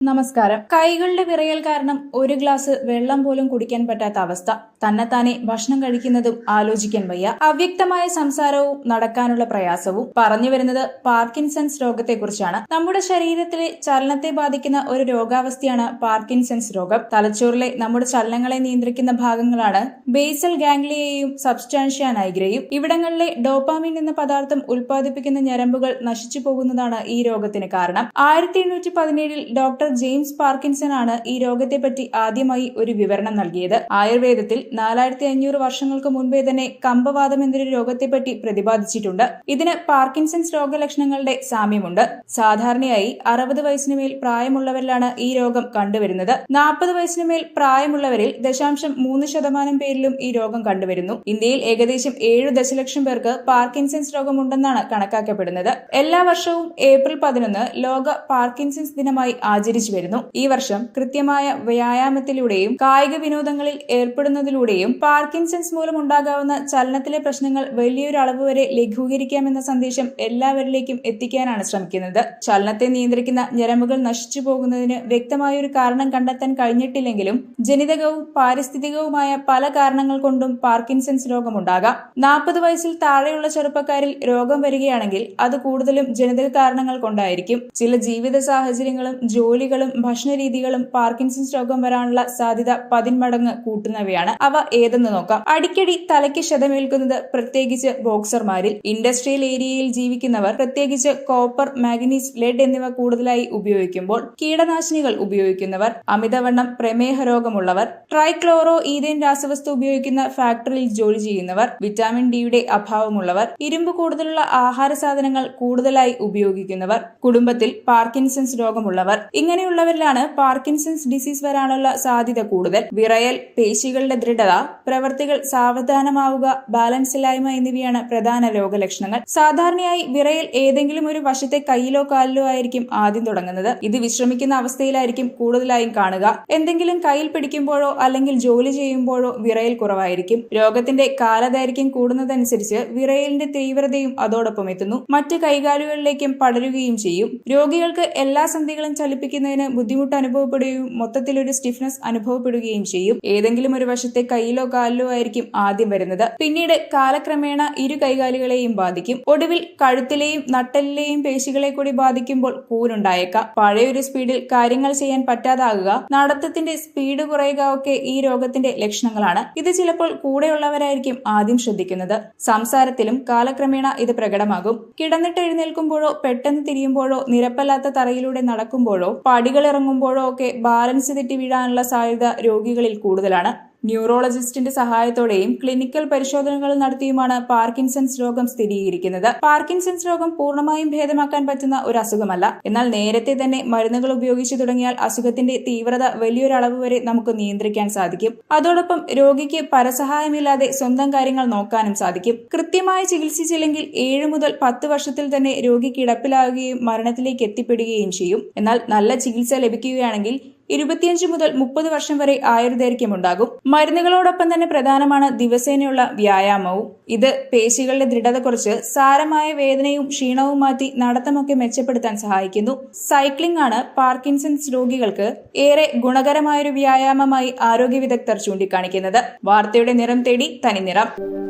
നമസ്കാരം. കൈകളുടെ വിറയൽ കാരണം ഒരു ഗ്ലാസ് വെള്ളം പോലും കുടിക്കാൻ പറ്റാത്ത അവസ്ഥ. തന്നെത്താനെ ഭക്ഷണം കഴിക്കുന്നതും ആലോചിക്കാൻ വയ്യ. അവ്യക്തമായ സംസാരവും നടക്കാനുള്ള പ്രയാസവും പറഞ്ഞു വരുന്നത് പാർക്കിൻസൺസ് രോഗത്തെക്കുറിച്ചാണ്. നമ്മുടെ ശരീരത്തിലെ ചലനത്തെ ബാധിക്കുന്ന ഒരു രോഗാവസ്ഥയാണ് പാർക്കിൻസൺസ് രോഗം. തലച്ചോറിലെ നമ്മുടെ ചലനങ്ങളെ നിയന്ത്രിക്കുന്ന ഭാഗങ്ങളാണ് ബേസൽ ഗാംഗ്ലിയയും സബ്സ്റ്റാൻഷ്യ നൈഗ്രയും. ഇവിടങ്ങളിലെ ഡോപ്പാമിൻ എന്ന പദാർത്ഥം ഉൽപ്പാദിപ്പിക്കുന്ന ഞരമ്പുകൾ നശിച്ചു പോകുന്നതാണ് ഈ രോഗത്തിന് കാരണം. ആയിരത്തി എണ്ണൂറ്റി പതിനേഴിൽ ഡോക്ടർ ജെയിംസ് പാർക്കിൻസൺ ആണ് ഈ രോഗത്തെപ്പറ്റി ആദ്യമായി ഒരു വിവരണം നൽകിയത്. ആയുർവേദത്തിൽ നാലായിരത്തി അഞ്ഞൂറ് വർഷങ്ങൾക്ക് മുൻപേ തന്നെ കമ്പവാദം എന്നൊരു രോഗത്തെപ്പറ്റി പ്രതിപാദിച്ചിട്ടുണ്ട്. ഇതിന് പാർക്കിൻസൺസ് രോഗലക്ഷണങ്ങളുടെ സാമ്യമുണ്ട്. സാധാരണയായി അറുപത് വയസ്സിന് മേൽ പ്രായമുള്ളവരിലാണ് ഈ രോഗം കണ്ടുവരുന്നത്. നാൽപ്പത് വയസ്സിന് മേൽ പ്രായമുള്ളവരിൽ ദശാംശം മൂന്ന് ശതമാനം പേരിലും ഈ രോഗം കണ്ടുവരുന്നു. ഇന്ത്യയിൽ ഏകദേശം ഏഴ് ദശലക്ഷം പേർക്ക് പാർക്കിൻസൺസ് രോഗമുണ്ടെന്നാണ് കണക്കാക്കപ്പെടുന്നത്. എല്ലാ വർഷവും ഏപ്രിൽ പതിനൊന്ന് ലോക പാർക്കിൻസൺസ് ദിനമായി ആചരിച്ചു വരുന്നു. ഈ വർഷം കൃത്യമായ വ്യായാമത്തിലൂടെയും കായിക വിനോദങ്ങളിൽ ഏർപ്പെടുന്നതിലൂടെയും പാർക്കിൻസൺസ് മൂലം ഉണ്ടാകാവുന്ന ചലനത്തിലെ പ്രശ്നങ്ങൾ വലിയൊരു അളവ് വരെ ലഘൂകരിക്കാമെന്ന സന്ദേശം എല്ലാവരിലേക്കും എത്തിക്കാനാണ് ശ്രമിക്കുന്നത്. ചലനത്തെ നിയന്ത്രിക്കുന്ന ഞരമ്പുകൾ നശിച്ചു പോകുന്നതിന് വ്യക്തമായ ഒരു കാരണം കണ്ടെത്താൻ കഴിഞ്ഞിട്ടില്ലെങ്കിലും ജനിതകവും പാരിസ്ഥിതികവുമായ പല കാരണങ്ങൾ കൊണ്ടും പാർക്കിൻസൺസ് രോഗമുണ്ടാകാം. നാൽപ്പത് വയസ്സിൽ താഴെയുള്ള ചെറുപ്പക്കാരിൽ രോഗം വരികയാണെങ്കിൽ അത് കൂടുതലും ജനിതക കാരണങ്ങൾ കൊണ്ടായിരിക്കും. ചില ജീവിത സാഹചര്യങ്ങളും ജോലികളും ഭക്ഷണരീതികളും പാർക്കിൻസൺസ് രോഗം വരാനുള്ള സാധ്യത പതിന്മടങ്ങ് കൂട്ടുന്നവയാണ്. അവ ഏതെന്ന് നോക്കാം. അടിക്കടി തലയ്ക്ക് ക്ഷതമേൽക്കുന്നത് പ്രത്യേകിച്ച് ബോക്സർമാരിൽ. ഇൻഡസ്ട്രിയൽ ഏരിയയിൽ ജീവിക്കുന്നവർ പ്രത്യേകിച്ച് കോപ്പർ മാഗ്നീസ് ലെഡ് എന്നിവ കൂടുതലായി ഉപയോഗിക്കുമ്പോൾ കീടനാശിനികൾ ഉപയോഗിക്കുന്നവർ അമിതവണ്ണം പ്രമേഹ രോഗമുള്ളവർ ട്രൈക്ലോറോ ഈതേൻ രാസവസ്തു ഉപയോഗിക്കുന്ന ഫാക്ടറിയിൽ ജോലി ചെയ്യുന്നവർ വിറ്റാമിൻ ഡിയുടെ അഭാവമുള്ളവർ ഇരുമ്പ് കൂടുതലുള്ള ആഹാര സാധനങ്ങൾ കൂടുതലായി ഉപയോഗിക്കുന്നവർ കുടുംബത്തിൽ പാർക്കിൻസൺസ് രോഗമുള്ളവർ ഇങ്ങനെയുള്ളവരിലാണ് പാർക്കിൻസൺസ് ഡിസീസ് വരാനുള്ള സാധ്യത കൂടുതൽ. വിറയൽ പേശികളുടെ ദൃഢത പ്രവർത്തികൾ സാവധാനമാവുക ബാലൻസ് ഇല്ലായ്മ എന്നിവയാണ് പ്രധാന രോഗലക്ഷണങ്ങൾ. സാധാരണയായി വിറയൽ ഏതെങ്കിലും ഒരു വശത്തെ കയ്യിലോ കാലിലോ ആയിരിക്കും ആദ്യം തുടങ്ങുന്നത്. ഇത് വിശ്രമിക്കുന്ന അവസ്ഥയിലായിരിക്കും കൂടുതലായും കാണുക. എന്തെങ്കിലും കയ്യിൽ പിടിക്കുമ്പോഴോ അല്ലെങ്കിൽ ജോലി ചെയ്യുമ്പോഴോ വിറയൽ കുറവായിരിക്കും. രോഗത്തിന്റെ കാലദൈർഘ്യം കൂടുന്നതനുസരിച്ച് വിറയലിന്റെ തീവ്രതയും അതോടൊപ്പം എത്തുന്നു. മറ്റ് കൈകാലുകളിലേക്കും പടരുകയും ചെയ്യും. രോഗികൾക്ക് എല്ലാ സന്ധികളും ചലിപ്പിക്കുന്നതിന് ബുദ്ധിമുട്ട് അനുഭവപ്പെടുകയും മൊത്തത്തിലൊരു സ്റ്റിഫ്നെസ് അനുഭവപ്പെടുകയും ചെയ്യും. ഏതെങ്കിലും ഒരു വശത്തെ കയ്യിലോ കാലിലോ ആയിരിക്കും ആദ്യം വരുന്നത്. പിന്നീട് കാലക്രമേണ ഇരു കൈകാലുകളെയും ബാധിക്കും. ഒടുവിൽ കഴുത്തിലെയും നട്ടലിലെയും പേശികളെ കൂടി ബാധിക്കുമ്പോൾ കൂനുണ്ടായേക്കാം പഴയൊരു സ്പീഡിൽ കാര്യങ്ങൾ ചെയ്യാൻ പറ്റാതാകുക നടത്തത്തിന്റെ സ്പീഡ് കുറയുക ഒക്കെ ഈ രോഗത്തിന്റെ ലക്ഷണങ്ങളാണ്. ഇത് ചിലപ്പോൾ കൂടെയുള്ളവരായിരിക്കും ആദ്യം ശ്രദ്ധിക്കുന്നത്. സംസാരത്തിലും കാലക്രമേണ ഇത് പ്രകടമാകും. കിടന്നിട്ട് എഴുന്നേൽക്കുമ്പോഴോ പെട്ടെന്ന് തിരിയുമ്പോഴോ നിരപ്പല്ലാത്ത തറയിലൂടെ നടക്കുമ്പോഴോ പടികൾ ഇറങ്ങുമ്പോഴോ ഒക്കെ ബാലൻസ് തെറ്റി വീഴാനുള്ള സാധ്യത രോഗികളിൽ കൂടുതലാണ്. ന്യൂറോളജിസ്റ്റിന്റെ സഹായത്തോടെയും ക്ലിനിക്കൽ പരിശോധനകൾ നടത്തിയുമാണ് പാർക്കിൻസൺസ് രോഗം സ്ഥിരീകരിക്കുന്നത്. പാർക്കിൻസൺസ് രോഗം പൂർണമായും ഭേദമാക്കാൻ പറ്റുന്ന ഒരു അസുഖമല്ല. എന്നാൽ നേരത്തെ തന്നെ മരുന്നുകൾ ഉപയോഗിച്ചു തുടങ്ങിയാൽ അസുഖത്തിന്റെ തീവ്രത വലിയൊരളവ് വരെ നമുക്ക് നിയന്ത്രിക്കാൻ സാധിക്കും. അതോടൊപ്പം രോഗിക്ക് പരസഹായമില്ലാതെ സ്വന്തം കാര്യങ്ങൾ നോക്കാനും സാധിക്കും. കൃത്യമായി ചികിത്സിച്ചില്ലെങ്കിൽ ഏഴ് മുതൽ പത്ത് വർഷത്തിൽ തന്നെ രോഗി കിടപ്പിലാവുകയും മരണത്തിലേക്ക് എത്തിപ്പെടുകയും ചെയ്യും. എന്നാൽ നല്ല ചികിത്സ ലഭിക്കുകയാണെങ്കിൽ ഇരുപത്തിയഞ്ച് മുതൽ മുപ്പത് വർഷം വരെ ആയുർദൈർഘ്യമുണ്ടാകും. മരുന്നുകളോടൊപ്പം തന്നെ പ്രധാനമാണ് ദിവസേനയുള്ള വ്യായാമവും. ഇത് പേശികളുടെ ദൃഢത കുറച്ച് സാരമായ വേദനയും ക്ഷീണവും മാറ്റി നടത്തമൊക്കെ മെച്ചപ്പെടുത്താൻ സഹായിക്കുന്നു. സൈക്ലിംഗ് ആണ് പാർക്കിൻസൺസ് രോഗികൾക്ക് ഏറെ ഗുണകരമായൊരു വ്യായാമമായി ആരോഗ്യ വിദഗ്ധർ ചൂണ്ടിക്കാണിക്കുന്നത്. വാർത്തയുടെ നിറം തേടി തനിനിറം.